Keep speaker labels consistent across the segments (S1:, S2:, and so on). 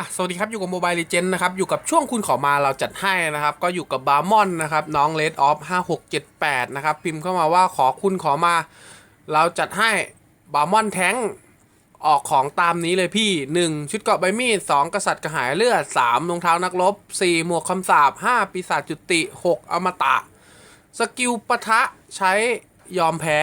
S1: อะสวัสดีครับอยู่กับโมบาย e เจนนะครับ อยู่กับช่วงคุณขอมาเราจัดให้นะครับ ก็อยู่กับบาร์มอนนะครับ น้องเลดออฟห้าหกเจ็ดแปดนะครับ พิมพ์เข้ามาว่าขอคุณขอมา เราจัดให้บาร์มอนแท้งออกของตามนี้เลยพี่1ชุดเกราะใบมีด2กษัตริย์กระหายเลือด3รองเท้านักรบ4หมวกคำสาบ5ปีศาจจุติ6อมตะ สกิลปะทะใช้ยอมแพ้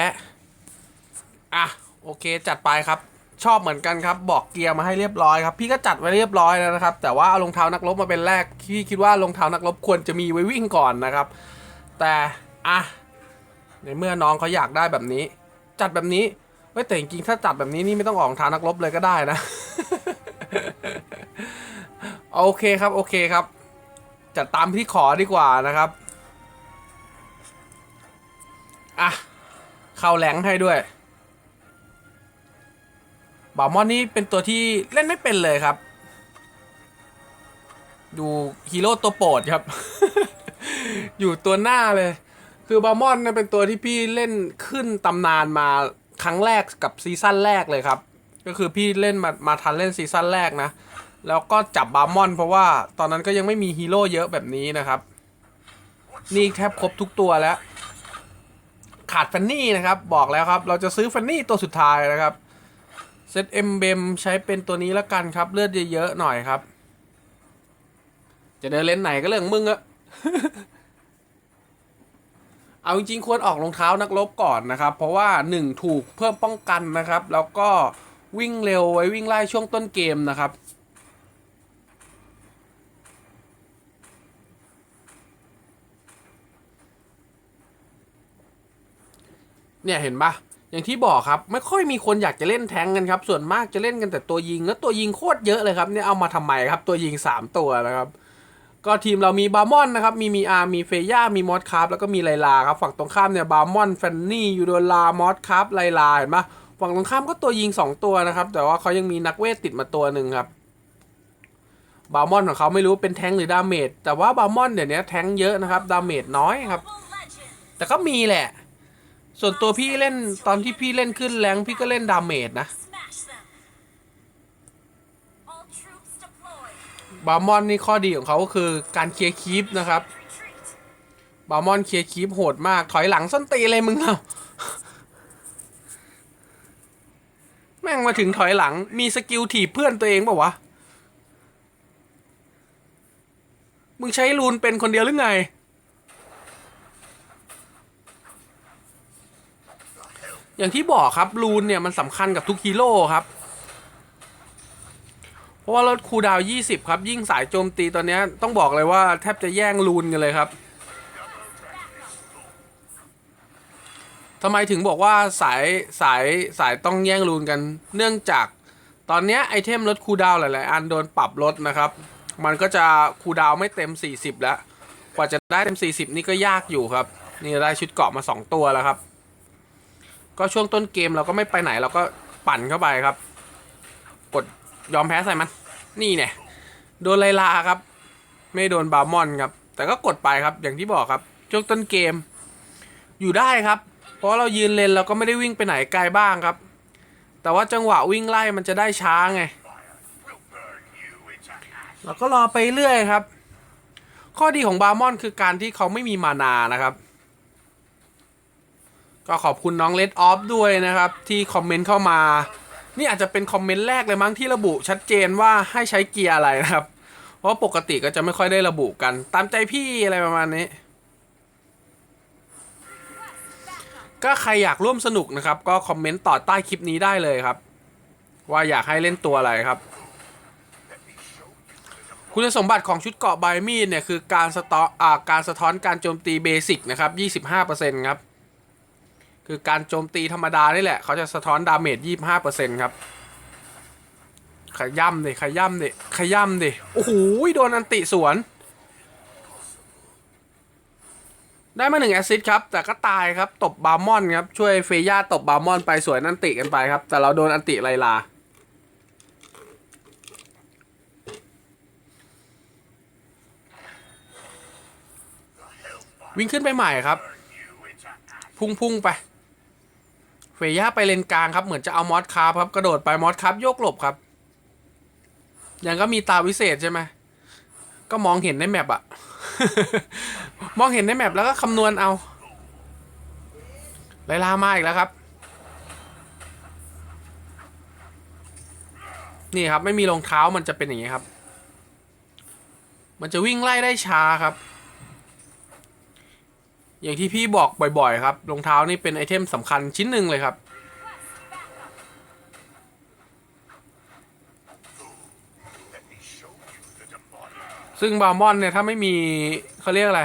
S1: อะ โอเคจัดไปครับ ชอบเหมือนกันครับบอกเกียร์มาให้เรียบร้อยครับพี่ก็จัดไว้เรียบร้อยแล้วนะครับ แต่ว่าเอารองเท้านักรบมาเป็นแรกพี่คิดว่ารองเท้านักรบควรจะมีไว้วิ่งก่อนนะครับ แต่อะในเมื่อน้องเขาอยากได้แบบนี้ จัดแบบนี้เว้ยแต่จริงๆถ้าจัดแบบนี้นี่ไม่ต้องออกรองเท้านักรบเลยก็ได้นะ โอเคครับโอเคครับ จัดตามที่ขอดีกว่านะครับ อะ เข้าแหลงให้ด้วย บาร์มอนนี่เป็นตัวที่เล่นไม่เป็นเลยครับดูฮีโร่ตัวโปรดครับ อยู่ตัวหน้าเลย คือบาร์มอนเนี่ยเป็นตัวที่พี่เล่นขึ้นตำนานมาครั้งแรกกับซีซั่นแรกเลยครับ ก็คือพี่เล่นมามาทันเล่นซีซั่นแรกนะ แล้วก็จับบาร์มอน เพราะว่าตอนนั้นก็ยังไม่มีฮีโร่เยอะแบบนี้นะครับ นี่แทบครบทุกตัวแล้ว ขาดฟันนี่นะครับ บอกแล้วครับ เราจะซื้อฟันนี่ตัวสุดท้ายนะครับ ซตเอ็มเบมใช้เป็นตัวนี้แล้วกันครับ เลือดเยอะๆหน่อยครับ จะเดินเล่นไหนก็เรื่องมึงอะเอาจริงๆควรออกรองเท้านักรบก่อนนะครับ เพราะว่าหนึ่งถูกเพิ่มป้องกันนะครับ แล้วก็วิ่งเร็วไว้วิ่งไล่ช่วงต้นเกมนะครับ เนี่ยเห็นปะ อย่างที่บอกครับไม่ค่อยมีคนอยากจะเล่นแทงกันครับ ส่วนมากจะเล่นกันแต่ตัวยิงแล้วตัวยิงโคตรเยอะเลยครับเนี่ยเอามาทำไมครับ ตัวยิง 3 ตัวนะครับ ก็ทีมเรามีบาร์มอนนะครับ มีมีอาร์มีเฟย่ามีมอสคาร์แล้วก็มีไลลาครับ ฝั่งตรงข้ามเนี่ยบาร์มอนแฟนนี่ยูโดลามอสคาร์ไลลาเห็นปะฝั่งตรงข้ามก็ตัวยิง 2 ตัวนะครับ แต่ว่าเขายังมีนักเวทติดมาตัวหนึ่งครับบาร์มอนของเขาไม่รู้เป็นแทงหรือดาเมจแต่ว่าบาร์มอนเดี๋ยวนี้แทงเยอะนะครับดาเมจน้อยครับ แต่ก็มีแหละ ส่วนตัวพี่เล่นตอนที่พี่เล่นขึ้นแรงพี่ก็เล่นดาเมจนะบาร์มอนนี่ข้อดีของเขาก็คือการเคลียร์คีปนะครับบาร์มอนเคลียร์คีปโหดมาก ถอยหลังส้นตีเลยมึงเอาแม่งมาถึงถอยหลังมีสกิลถีบเพื่อนตัวเองป่าวะ มึงใช้รูนเป็นคนเดียวหรือไง อย่างที่บอกครับรูนเนี่ยมันสำคัญกับทุกฮีโร่ครับ เพราะว่าลดคูดาว 20 ครับ ยิ่งสายโจมตีตอนนี้ต้องบอกเลยว่าแทบจะแย่งรูนกันเลยครับทำไมถึงบอกว่าสายสายสายต้องแย่งรูนกัน เนื่องจากตอนนี้ไอเทมลดคูดาวหลาย ๆ อันโดนปรับลดนะครับ มันก็จะคูดาวไม่เต็ม 40 แล้ว กว่าจะได้เต็ม 40 นี่ก็ยากอยู่ครับ นี่ได้ชุดเกาะมา 2 ตัวแล้วครับ ก็ช่วงต้นเกมเราก็ไม่ไปไหนเราก็ปั่นเข้าไปครับ กดยอมแพ้ใส่มัน นี่เนี่ยโดนไลลาครับ ไม่โดนบาร์มอนครับ แต่ก็กดไปครับอย่างที่บอกครับ ช่วงต้นเกม อยู่ได้ครับ เพราะเรายืนเลนเราก็ไม่ได้วิ่งไปไหนไกลบ้างครับ แต่ว่าจังหวะวิ่งไล่มันจะได้ช้าไงเราก็รอไปเรื่อยครับ ข้อดีของบาร์มอนคือการที่เขาไม่มีมานานะครับ ก็ขอบคุณน้องเลดออฟด้วยนะครับ ที่คอมเมนต์เข้ามา นี่อาจจะเป็นคอมเมนต์แรกเลยมั้งที่ระบุชัดเจนว่าให้ใช้เกียร์อะไรนะครับ เพราะปกติก็จะไม่ค่อยได้ระบุกัน ตามใจพี่อะไรประมาณนี้ ก็ใครอยากร่วมสนุกนะครับ ก็คอมเมนต์ต่อใต้คลิปนี้ได้เลยครับ ว่าอยากให้เล่นตัวอะไรครับ คุณสมบัติของชุดเกาะไบมีดเนี่ยคือการสะท้อนอ่าการสะท้อนการโจมตีเบสิกนะครับ 25%ครับ คือการโจมตีธรรมดานี่แหละ เขาจะสะท้อนดาเมจ25%ครับ ขย่ำดิขย่ำดิขย่ำดิโอ้โหโดนอันติสวน ได้มาหนึ่งแอซิสต์ครับ แต่ก็ตายครับ ตบบาร์มอนครับ ช่วยเฟย่าตบบาร์มอนไปสวยนันติกันไปครับ แต่เราโดนอันติไลลาวิ่งขึ้นไปใหม่ครับ พุ่งพุ่งๆไป เฟย่าไปเลนกลางครับเหมือนจะเอามอสคาร์ครับกระโดดไปมอสคาร์โยกหลบครับ ยังก็มีตาวิเศษใช่ไหมก็มองเห็นในแมปอะมองเห็นในแมปแล้วก็คำนวณเอาไลลามาอีกแล้วครับ นี่ครับไม่มีรองเท้ามันจะเป็นอย่างนี้ครับ มันจะวิ่งไล่ได้ช้าครับ อย่างที่พี่บอกบ่อยๆครับรองเท้านี่เป็นไอเทมสำคัญชิ้นหนึ่งเลยครับซึ่งบาร์มอนเนี่ยถ้าไม่มีเขาเรียกอะไร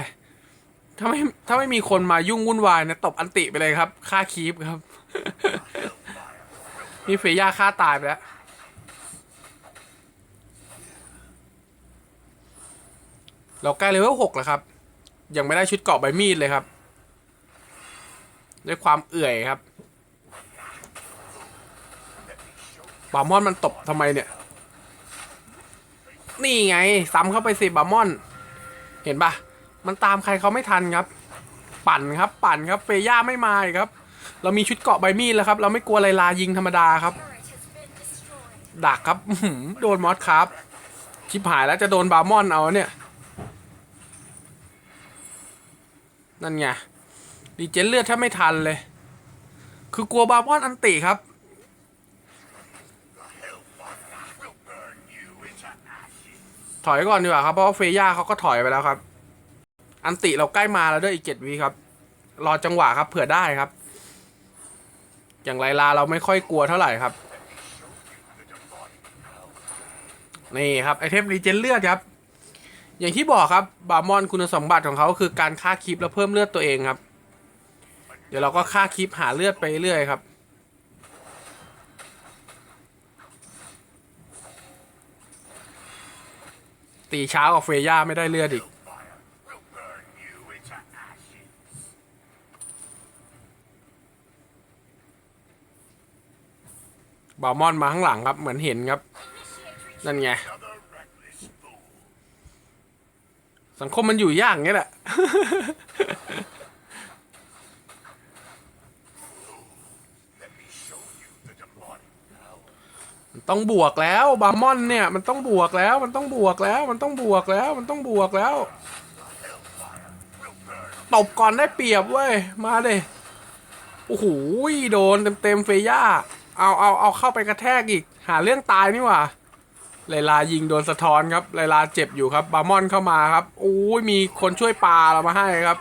S1: ถ้าไม่ถ้าไม่มีคนมายุ่งวุ่นวายเนี่ยตบอันติไปเลยครับฆ่าคีปครับนี่เฟย่าฆ่าตายไปแล้ว เราใกล้เลเวลหกแล้วครับ ยังไม่ได้ชุดเกาะใบมีดเลยครับ ด้วยความเอื่อยครับบามอนมันตบทำไมเนี่ย นี่ไงซ้ำเข้าไปสิบามอน เห็นปะมันตามใครเขาไม่ทันครับ ปั่นครับ ปั่นครับเฟย่าไม่มาครับ เรามีชุดเกาะใบมีดแล้วครับ เราไม่กลัวไรลายิงธรรมดาครับ ดักครับโดนมอสครับชิบหายแล้วจะโดนบามอนเอาเนี่ย นั่นไงดีเจนเลือดถ้าไม่ทันเลย คือกลัวบาร์มอนอันติครับ ถอยก่อนดีกว่าครับ เพราะว่าเฟย่าเขาก็ถอยไปแล้วครับ อันติเราใกล้มาแล้วด้วยอีกเจ็ดวิครับ รอจังหวะครับเผื่อได้ครับ อย่างไรลาเราไม่ค่อยกลัวเท่าไหร่ครับ นี่ครับไอเทมรีเจนเลือดครับ อย่างที่บอกครับบาร์มอนคุณสมบัติของเขาคือการฆ่าคลิปแล้วเพิ่มเลือดตัวเองครับ เดี๋ยวเราก็ฆ่าคลิปหาเลือดไปเรื่อยครับตีเช้ากว่าเฟย่าไม่ได้เลือดอีก บาร์มอนมาข้างหลังครับ เหมือนเห็นครับ นั่นไง สังคมมันอยู่ยากอย่างนี้แหละ มันต้องบวกแล้ว บาร์มอนเนี่ย มันต้องบวกแล้ว มันต้องบวกแล้ว มันต้องบวกแล้ว มันต้องบวกแล้ว ตบก่อนได้เปรียบเว้ย มาเลยโอ้โห โดนเต็มเต็มๆเฟย่า เอาเอาเอาเข้าไปกระแทกอีก หาเรื่องตายนี่หว่า ไลลายิงโดนสะท้อนครับไลลาเจ็บอยู่ครับ บาร์มอนเข้ามาครับโอ้ยมีคนช่วยปลาเรามาให้ครับ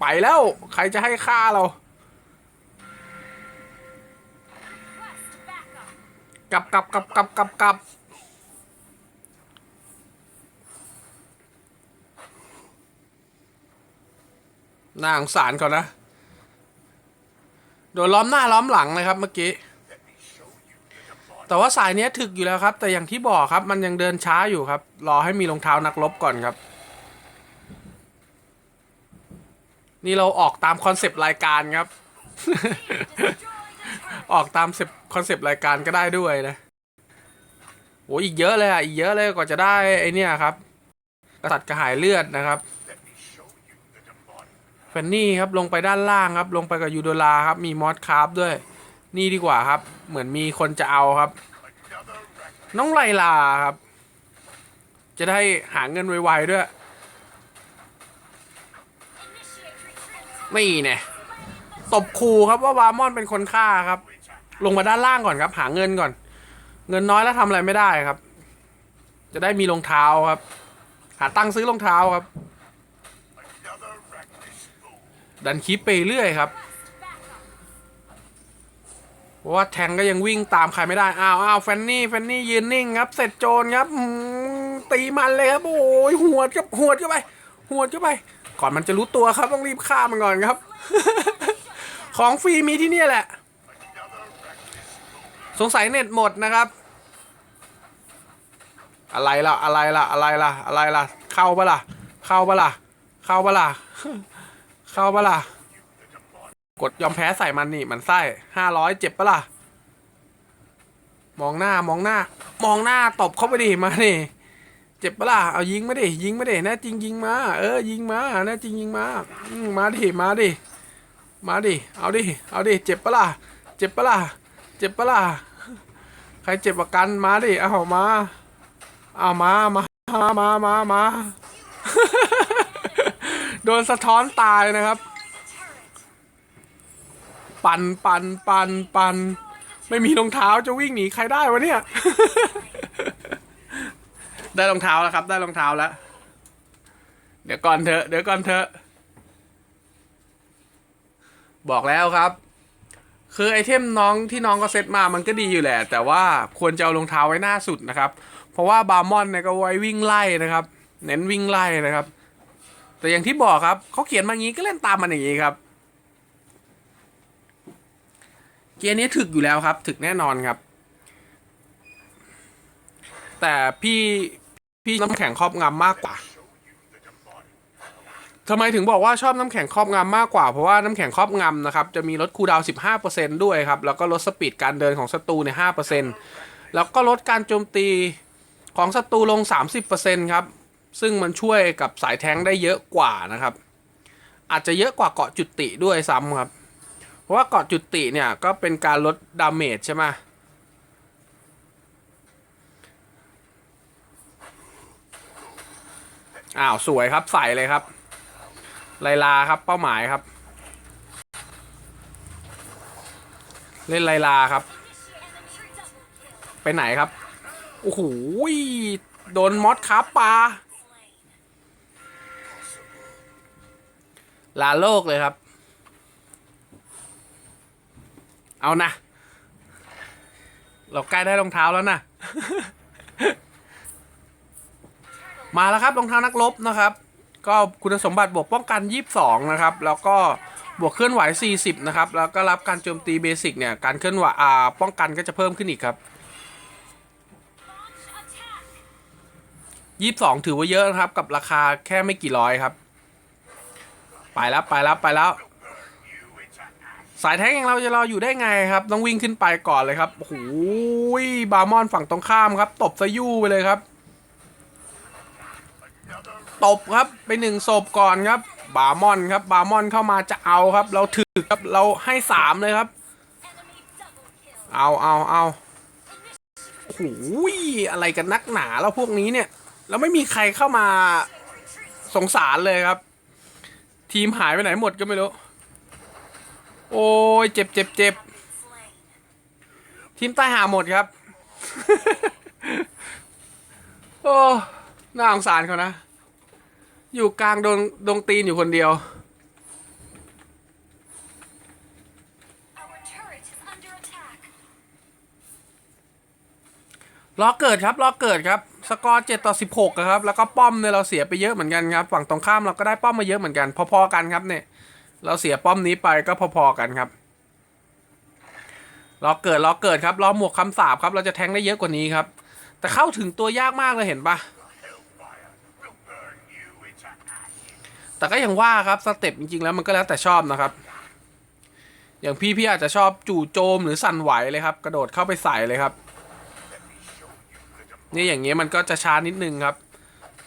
S1: ไปแล้ว ใครจะให้ฆ่าเรา กลับกลับกลับกลับกลับกลับน่าสงสารก่อนนะ โดนล้อมหน้าล้อมหลังเลยครับเมื่อกี้ แต่ว่าสายนี้ถึกอยู่แล้วครับ แต่อย่างที่บอกครับ มันยังเดินช้าอยู่ครับ รอให้มีรองเท้านักรบก่อนครับ นี่เราออกตามคอนเซปต์รายการครับ ออกตามคอนเซปต์รายการก็ได้ด้วยนะโอ้อีกเยอะเลยอะอีกเยอะเลยกว่าจะได้ไอเนี่ยครับกษัตริย์กระหายเลือดนะครับแฟนนี่ครับลงไปด้านล่างครับ ลงไปกับยูโดลาครับ มีมอสคาร์ฟด้วย นี่ดีกว่าครับ เหมือนมีคนจะเอาครับ น้องไลลาครับ จะได้หาเงินไวๆด้วยนี่เนี่ยตบคูครับว่าวามอนเป็นคนฆ่าครับ ลงมาด้านล่างก่อนครับ หาเงินก่อน เงินน้อยแล้วทำอะไรไม่ได้ครับ จะได้มีรองเท้าครับ หาตังค์ซื้อรองเท้าครับ ดันคลิปไปเรื่อยครับ เพราะว่าแทงก็ยังวิ่งตามใครไม่ได้ อ้าวอ้าวแฟนนี่แฟนนี่ยืนนิ่งครับ เสร็จโจรครับตีมันเลยครับ โอ้ยหัวดครับหวดเข้าไป หัวดเข้าไป ก่อนมันจะรู้ตัวครับต้องรีบฆ่ามันก่อนครับ ของฟรีมีที่นี่แหละ สงสัยเน็ตหมดนะครับ อะไรล่ะ อะไรล่ะ อะไรล่ะ อะไรล่ะ เข้าปะล่ะ เข้าปะล่ะ เข้าปะล่ะ เข้าปะล่ะ กดยอมแพ้ใส่มันนี่มันไส้ห้าร้อยเจ็บปะล่ะ มองหน้ามองหน้า มองหน้าตบเข้าไปดิมาดิเจ็บปะล่ะเอายิงมาดิยิงมาดิแน่จริงยิงมา เออยิงมาแน่จริงยิงมาอืมาดิมาดิมาดิเอาดิเอาดิเจ็บปะล่ะเจ็บปะล่ะเจ็บปะล่ะใครเจ็บประกันมาดิเอามาเอามามามามามาโดนสะท้อนตายนะครับ ปันปันปันปัน ไม่มีรองเท้าจะวิ่งหนีใครได้วะเนี่ย ได้รองเท้าแล้วครับ ได้รองเท้าแล้ว เดี๋ยวก่อนเถอะเดี๋ยวก่อนเถอะ บอกแล้วครับ คือไอเทมน้องที่น้องก็เซตมามันก็ดีอยู่แหละ แต่ว่าควรจะเอารองเท้าไว้หน้าสุดนะครับ เพราะว่าบาร์มอนเนี่ยก็ไว้วิ่งไล่นะครับ เน้นวิ่งไล่นะครับ แต่อย่างที่บอกครับเขาเขียนมางนี้ก็เล่นตามมันอย่างนี้ครับ เกียร์นี้ถึกอยู่แล้วครับ ถึกแน่นอนครับ แต่พี่พี่น้ำแข็งครอบงำมากกว่าทำไมถึงบอกว่าชอบน้ำแข็งครอบงำมากกว่า เพราะว่าน้ำแข็งครอบงำนะครับ จะมีลดคูดาวน์15%ด้วยครับ แล้วก็ลดสปีดการเดินของศัตรูใน5%แล้วก็ลดการโจมตีของศัตรูลง 30%ครับ ซึ่งมันช่วยกับสายแท้งได้เยอะกว่านะครับ อาจจะเยอะกว่าเกาะจุติด้วยซ้ำครับ ราะว่าเกาะจุติเนี่ยก็เป็นการลดดาเมจใช่ไหมอ้าวสวยครับใส่เลยครับ ไลลาครับเป้าหมายครับ เล่นไลลาครับ ไปไหนครับ โอ้โหโดนมอสคาปลาลาโลกเลยครับ เอานะ เราใกล้ได้รองเท้าแล้วนะ มาแล้วครับรองเท้านักรบนะครับ ก็คุณสมบัติบวกป้องกัน 22 นะครับ แล้วก็บวกเคลื่อนไหว 40 นะครับ แล้วก็รับการโจมตีเบสิกเนี่ย การเคลื่อนไหวอ่าป้องกันก็จะเพิ่มขึ้นอีกครับ22ถือว่าเยอะนะครับ กับราคาแค่ไม่กี่ร้อยครับ ไปแล้วไปแล้วไปแล้ว สายแท้งอย่างเราจะรออยู่ได้ไงครับ ต้องวิ่งขึ้นไปก่อนเลยครับโอ้โหบาร์มอนฝั่งตรงข้ามครับ ตบซะยู่ไปเลยครับ ตบครับไปหนึ่งศพก่อนครับ บาร์มอนครับ บาร์มอนเข้ามาจะเอาครับ เราถือครับเราให้สามเลยครับ เอาเอาเอาโอ้โหอะไรกันนักหนาแล้วพวกนี้เนี่ยแล้วไม่มีใครเข้ามาสงสารเลยครับ ทีมหายไปไหนหมดก็ไม่รู้ โอ้ยเจ็บเจ็บเจ็บทีมใต้หาหมดครับ โอ้น่าสงสารเขานะ อยู่กลางโดนดงตีนอยู่คนเดียวล้อเกิดครับล้อเกิดครับ สกอร์เจ็ดต่อสิบหกครับ แล้วก็ป้อมเนี่ยเราเสียไปเยอะเหมือนกันครับ ฝั่งตรงข้ามเราก็ได้ป้อมมาเยอะเหมือนกัน พอๆกันครับเนี่ย เราเสียป้อมนี้ไปก็พอๆกันครับล้อเกิดล้อเกิดครับล้อหมวกคำสาบครับ เราจะแทงได้เยอะกว่านี้ครับ แต่เข้าถึงตัวยากมากเลยเห็นปะแต่ก็อย่างว่าครับสเต็ปจริงๆแล้วมันก็แล้วแต่ชอบนะครับ อย่างพี่พี่อาจจะชอบจู่โจมหรือสั่นไหวเลยครับ กระโดดเข้าไปใส่เลยครับ นี่อย่างเงี้ยมันก็จะช้านิดนึงครับ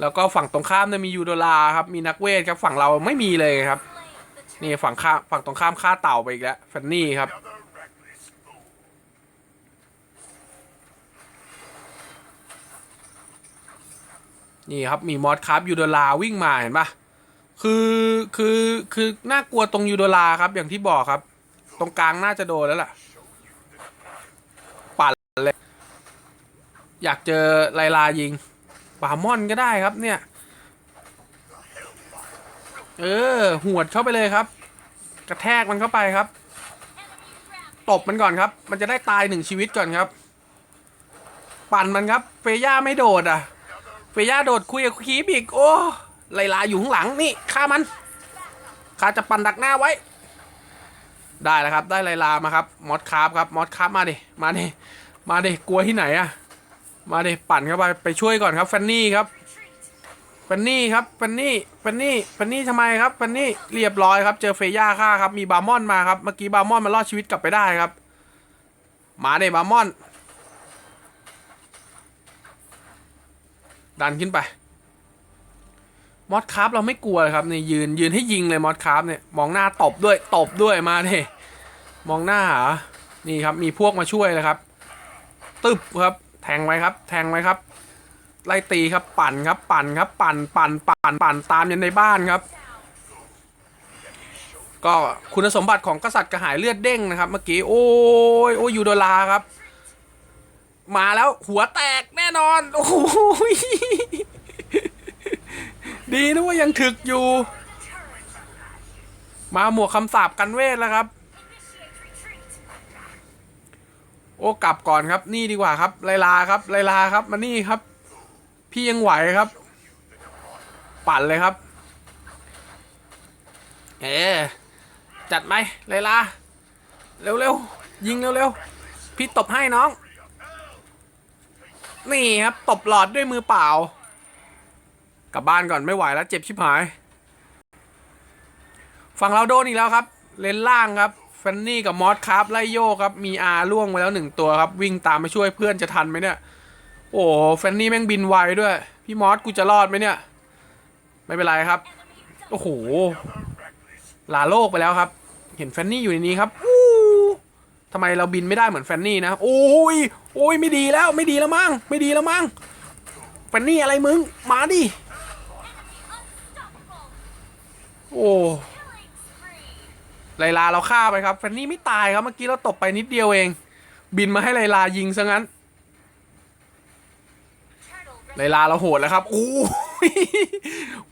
S1: แล้วก็ฝั่งตรงข้ามเนี่ยมียูโดลาครับ มีนักเวทครับฝั่งเราไม่มีเลยครับ นี่ฝั่งข้ามฝั่งตรงข้ามฆ่าเต่าไปอีกแล้วฟันนี่ครับ นี่ครับมีมอสครับยูโดลาวิ่งมาเห็นปะคือคือคือน่ากลัวตรงยูโดลาครับอย่างที่บอกครับ ตรงกลางน่าจะโดนแล้วล่ะปั่นเลยอยากเจอไลลายิงปามอนก็ได้ครับเนี่ย เออ หวดเข้าไปเลยครับ กระแทกมันเข้าไปครับ ตบมันก่อนครับ มันจะได้ตายหนึ่งชีวิตก่อนครับ ปั่นมันครับ เฟย่าไม่โดดอะ เฟย่าโดดคุยกับคีบอีก โอ้ไลลาอยู่ข้างหลังนี่ฆ่ามันข้าจะปั่นดักหน้าไว้ ได้แล้วครับ ได้ไลลามาครับ มอสคาร์ฟครับ มอสคาร์ฟมาดิ มาดิ มาดิ กลัวที่ไหนอะ มาดิ ปั่นเข้าไป ไปช่วยก่อนครับแฟนนี่ครับ แฟนนี่ครับแฟนนี่แฟนนี่แฟนนี่ทำไมครับแฟนนี่เรียบร้อยครับ เจอเฟย่าฆ่าครับ มีบาร์มอนมาครับ เมื่อกี้บาร์มอนมารอดชีวิตกลับไปได้ครับ มาเดบาร์มอน ดันขึ้นไป มอสคาร์ฟเราไม่กลัวเลยครับนี่ยืนยืนให้ยิงเลยมอสคาร์ฟเนี่ยมองหน้าตบด้วยตบด้วยมาเดมองหน้าหานี่ครับมีพวกมาช่วยเลยครับ ตึบครับ แทงไว้ครับ แทงไว้ครับ ไล่ตีครับปั่นครับปั่นครับปั่นปั่นปั่นปั่นตามยันในบ้านครับ ก็คุณสมบัติของกษัตริย์กระหายเลือดเด้งนะครับ เมื่อกี้โอ้ยโอ้ยยูโดลาครับ มาแล้วหัวแตกแน่นอนโอ้ยดีนะว่ายังถึกอยู่ มาหมวกคำสาบกันเวทแล้วครับ โอ้กลับก่อนครับ นี่ดีกว่าครับไลลาครับไลลาครับมานี่ครับ พี่ยังไหวครับ ปั่นเลยครับ เอ๊จัดไหมไลล่าเร็วๆ ยิงเร็วๆ พี่ตบให้น้อง นี่ครับตบหลอดด้วยมือเปล่า กลับบ้านก่อนไม่ไหวแล้วเจ็บชิบหาย ฝั่งเราโดนอีกแล้วครับ เลนล่างครับแฟนนี่กับมอสครับไล่โยครับ มีอาล่วงไปแล้วหนึ่งตัวครับ วิ่งตามไปช่วยเพื่อนจะทันไหมเนี่ย โอ้แฟนนี่แม่งบินไวด้วย พี่มอสกูจะรอดไหมเนี่ย ไม่เป็นไรครับ โอ้โหลาโลกไปแล้วครับ เห็นแฟนนี่อยู่ในนี้ครับอู้ทำไมเราบินไม่ได้เหมือนแฟนนี่นะ โอ้ยโอ้ยไม่ดีแล้วไม่ดีแล้วมั้งไม่ดีแล้วมั้งแฟนนี่อะไรมึง มาดิ โอ้ไลลาเราฆ่าไปครับแฟนนี่ไม่ตายครับเมื่อกี้เราตบไปนิดเดียวเอง บินมาให้ไลลายิงซะงั้น ไลลาเราโหดแล้วครับอู้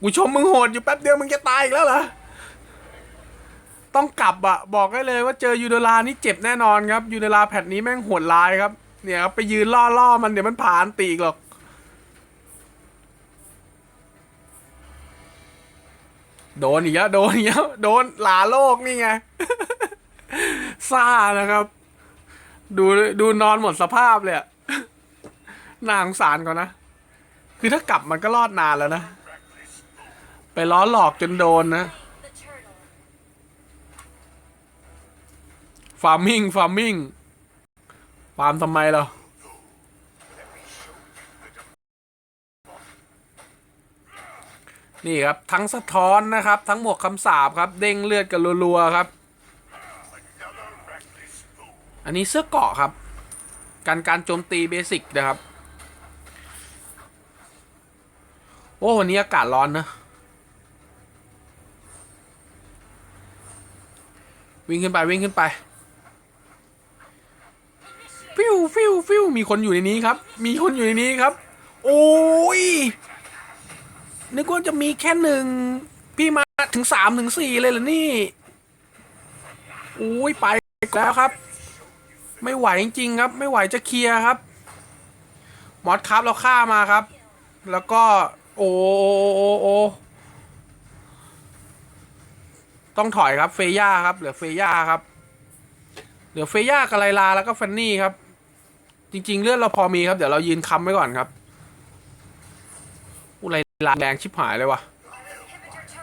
S1: กูชมมึงโหดอยู่แป๊บเดียวมึงจะตายอีกแล้วเหรอ ต้องกลับอะบอกได้เลยว่าเจอยูโดลานี่เจ็บแน่นอนครับ ยูโดลาแพทนี้แม่งโหดร้ายครับ เนี่ยครับไปยืนล่อล่อมันเดี๋ยวมันผ่านตีอีกหรอก โดนอีกแล้วโดนอีกแล้วโดนหลาโลกนี่ไงซ่านะครับ ดูดูนอนหมดสภาพเลยอะน่าสงสารก่อนนะ คือถ้ากลับมันก็รอดนานแล้วนะ ไปล้อหลอกจนโดนนะฟาร์มิงฟาร์มิงฟาร์มทำไมเหรอนี่ครับ ทั้งสะท้อนนะครับ ทั้งหมวกคำสาบครับ เด้งเลือดกันรัวๆครับ อันนี้เสื้อเกาะครับ การการโจมตีเบสิกนะครับ โอ้วันนี้อากาศร้อนนะ วิ่งขึ้นไปวิ่งขึ้นไปฟิวฟิวฟิวมีคนอยู่ในนี้ครับ มีคนอยู่ในนี้ครับ โอ้ยนึกว่าจะมีแค่หนึ่งพี่มาถึงสามถึงสี่เลยเหรอนี่โอ้ยไปแล้วครับ ไม่ไหวจริงๆครับ ไม่ไหวจะเคลียร์ครับมอสครับเราฆ่ามาครับ แล้วก็ โอ้โอ้โอ้โอ้ต้องถอยครับเฟย่าครับ เหลือเฟย่าครับ เหลือเฟย่ากับไลลาแล้วก็แฟนนี่ครับ จริง ๆ เลือดเราพอมีครับ เดี๋ยวเรายืนค้ำไว้ก่อนครับอุไลลาแรงชิบหายเลยวะ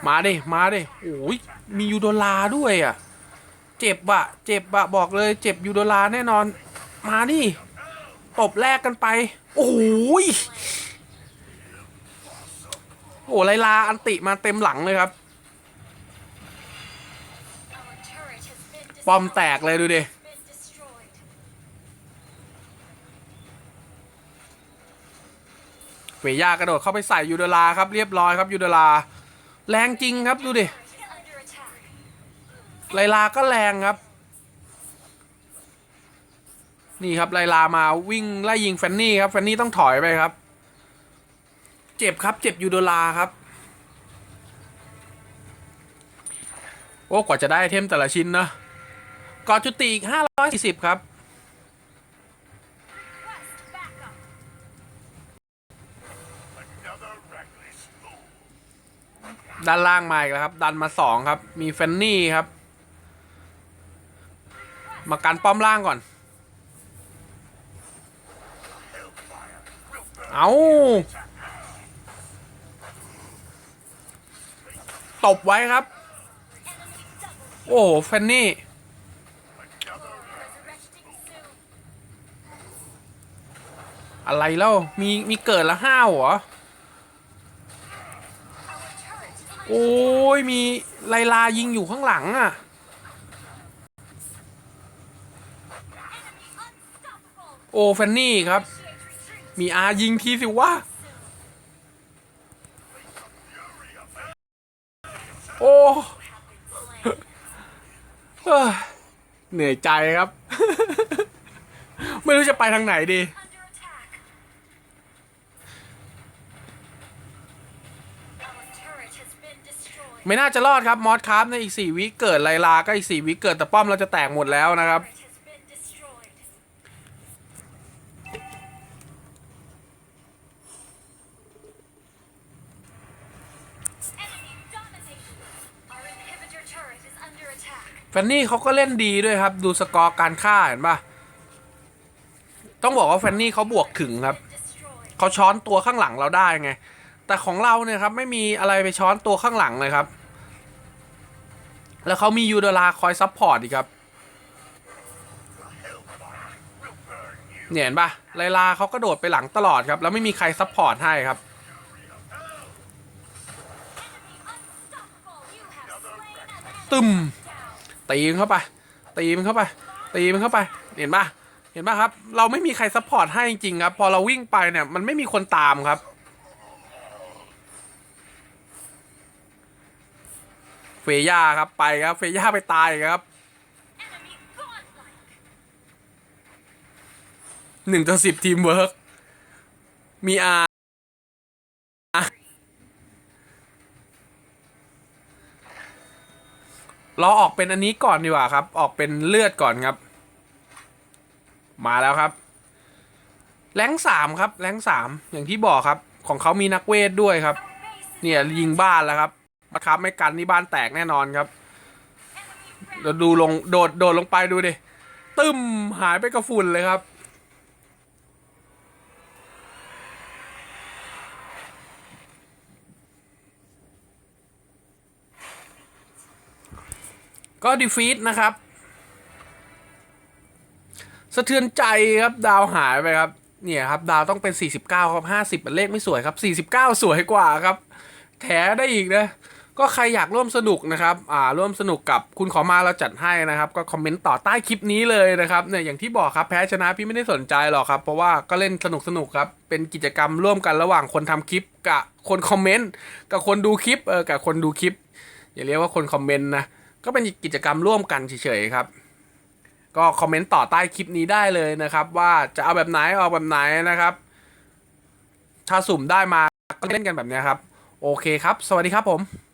S1: มาดิ มาดิ โอ้ย มียูโดลาด้วยอะ เจ็บอะเจ็บอะบอกเลย เจ็บยูโดลาแน่นอน มาดิ ตบแลกกันไป โอ้ย โอ้ไลลาอันติมาเต็มหลังเลยครับ ปอมแตกเลยดูดิเฟย่ากระโดดเข้าไปใส่ยูโดลาครับเรียบร้อยครับยูโดลา แรงจริงครับดูดิไลลาก็แรงครับ นี่ครับไลลามาวิ่งไล่ยิงแฟนนี่ครับแฟนนี่ต้องถอยไปครับ เจ็บครับ เจ็บยูโดลาครับ โอ้กว่าจะได้เทมแต่ละชิ้นนะกอจุติอีกห้าร้อยสี่สิบครับ ด้านล่างมาอีกแล้วครับ ดันมาสองครับ มีแฟนนี่ครับ มากันป้อมล่างก่อน เอา ตบไว้ครับ โอ้โหแฟนนี่ อะไรแล้ว มีมีเกิดละห้าวเหรอ โอ้ย มีไลลายิงอยู่ข้างหลังอะโอ้แฟนนี่ครับ มีอายิงทีสิวะ โอ้เหนื่อยใจครับ ไม่รู้จะไปทางไหนดี ไม่น่าจะรอดครับ มอสครับในอีกสี่วิเกิดไลลาก็อีกสี่วิเกิดแต่ป้อมเราจะแตกหมดแล้วนะครับ แฟนนี่เขาก็เล่นดีด้วยครับ ดูสกอร์การฆ่าเห็นปะต้องบอกว่าแฟนนี่เขาบวกถึงครับเขาช้อนตัวข้างหลังเราได้ไง แต่ของเราเนี่ยครับไม่มีอะไรไปช้อนตัวข้างหลังเลยครับ แล้วเขามียูดลาคอยซัพพอร์ตอีกครับเนี่ยเห็นปะไลลาเขากระโดดไปหลังตลอดครับ แล้วไม่มีใครซัพพอร์ตให้ครับ ตึม ตีมันเข้าไป ตีมันเข้าไป ตีมันเข้าไป เห็นปะเห็นปะครับ เราไม่มีใครซัพพอร์ตให้จริงๆครับ พอเราวิ่งไปเนี่ย มันไม่มีคนตามครับ เฟย่าครับไปครับ เฟย่าไปตายครับหนึ่งต่อสิบทีมเวิร์กมีอา เราออกเป็นอันนี้ก่อนดีกว่าครับ ออกเป็นเลือดก่อนครับ มาแล้วครับ แรงสามครับ แรงสามอย่างที่บอกครับ ของเขามีนักเวทด้วยครับ เนี่ยยิงบ้านแล้วครับบัครับไม่กันนี่บ้านแตกแน่นอนครับเราดูลงโดดโดดลงไปดูดิตึมหายไปกระฝุ่นเลยครับ ก็ดีฟีดนะครับ สะเทือนใจครับดาวหายไปครับ เนี่ยครับดาวต้องเป็น 49 ครับ 50เป็นเลขไม่สวยครับ 49 สวยกว่าครับ แถได้อีกนะก็ใครอยากร่วมสนุกนะครับ อ่า ร่วมสนุกกับคุณขอมาเราจัดให้นะครับ ก็คอมเมนต์ต่อใต้คลิปนี้เลยนะครับ เนี่ย อย่างที่บอกครับ แพ้ชนะพี่ไม่ได้สนใจหรอกครับ เพราะว่าก็เล่นสนุกสนุกๆครับ เป็นกิจกรรมร่วมกันระหว่างคนทำคลิปกับคนคอมเมนต์ กับคนดูคลิป เออ กับคนดูคลิป อย่าเรียกว่าคนคอมเมนต์นะ ก็เป็นกิจกรรมร่วมกันเฉยๆครับ ก็คอมเมนต์ต่อใต้คลิปนี้ได้เลยนะครับ ว่าจะเอาแบบไหนเอาแบบไหนนะครับ ถ้าสุ่มได้มาก็เล่นกันแบบนี้ครับ โอเคครับ สวัสดีครับผม